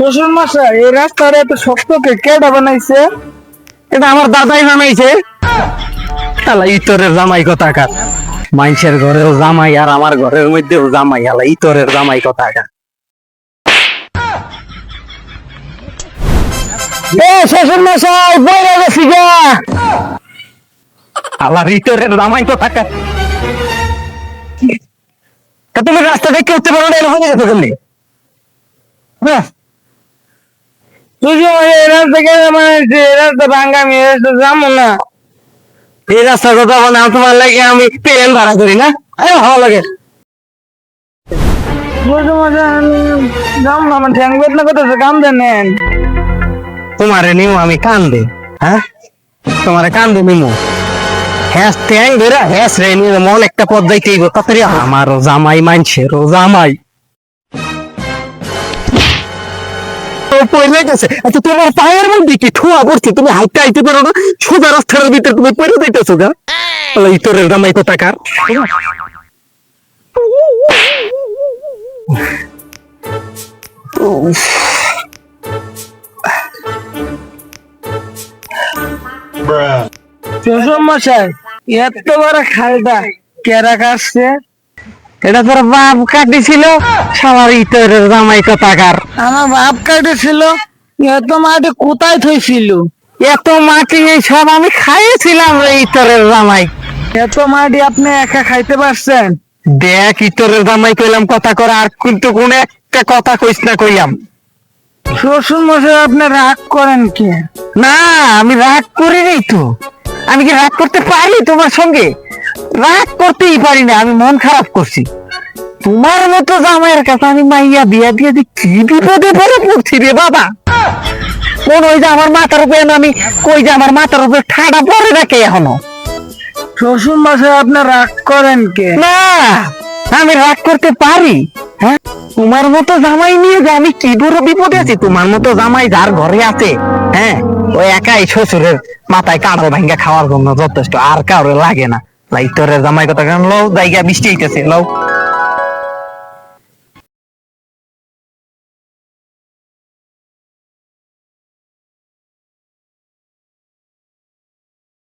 শ্বশুর মশাই, এই রাস্তাটা এত শক্ত কে কেডা বানাইছে? এটা আমার দাদাই বানাইছে। শালা ইতরের জামাই কথাকার? মাইসের ঘরেও জামাই আর আমার ঘরের মধ্যেও জামাই। আলা ইতরের জামাই কথাকার? এ, শ্বশুর মশাই, বইরে গেছি গা। আলার ইতরের জামাই কথাকার? তা তুমি রাস্তা দেখে উঠতে পারো না, এরকম গেছো কেমনি? হ্যাঁ। এই রাস্তা ভাঙ্গা আমি রাস্তা না। এই তোমার লাগে আমি ট্রেন ভাড়া করি না? দেন তোমারে নিমু, আমি কান্দে। হ্যাঁ? তোমারে কান্দে নিমু। হ্যাঁ ট্যাং ধরে হ্যাঁ নিয়ে মন একটা হইব তাড়াতাড়ি আমারও জামাই মানছে রো জামাই পড়ে গেছে। আচ্ছা তোমার পায়ের মধ্যে কি ঠোয়া পড়ছে? তুমি হাইতে হাইতে পারো না সোজা রাস্তার ভিতরে তুমি পড়ে দিতেছো গা। ইতরের শ্বশুর মশাই এত বড় খালটা কেরা কাটছে? এটা তোর বাপ কাটিছিল? সবার ইতরের জামাই কথাকার? আমার বাপ কাটেছিল এত মাটি কোথায় থইছিল? এত মাটি এই সব আমি খাইয়েছিলাম রে ইতরের জামাই। এত মাটি আপনি একা খাইতে পারছেন। দেখ ইতরের জামাই কইলাম কথা করে আর কিন্তু কোন একটা কথা কইস না কইলাম। শ্বশুর মশাই আপনি রাগ করেন কি? না আমি রাগ করি নাই তো। আমি কি রাগ করতে পারি তোমার সঙ্গে? রাগ করতেই পারি না আমি মন খারাপ করছি। তোমার মতো জামাইয়ের কাছে আমি মাইয়া বিয়া দিয়ে দি কি বিপদে পড়ে পড়ছি রে বাবা? কোন ওই যে আমার মাথার উপরে আমি কই যে আমার মাথার উপরে ঠাডা পড়ে রাখে এখনও? শ্বশুর মশাই আপনি রাগ করেন কে? না আমি রাগ করতে পারি হ্যাঁ? তোমার মতো জামাই নিয়ে যে আমি কি বড় বিপদে আছি? তোমার মতো জামাই যার ঘরে আছে হ্যাঁ? ওই একাই শ্বশুরের মাথায় কাঁড়ো ভাঙ্গা খাওয়ার জন্য যথেষ্ট আর কারও লাগে না। লাইটরের জামাই কথা কেন? লও জায়গা বৃষ্টি হইতেছে লও।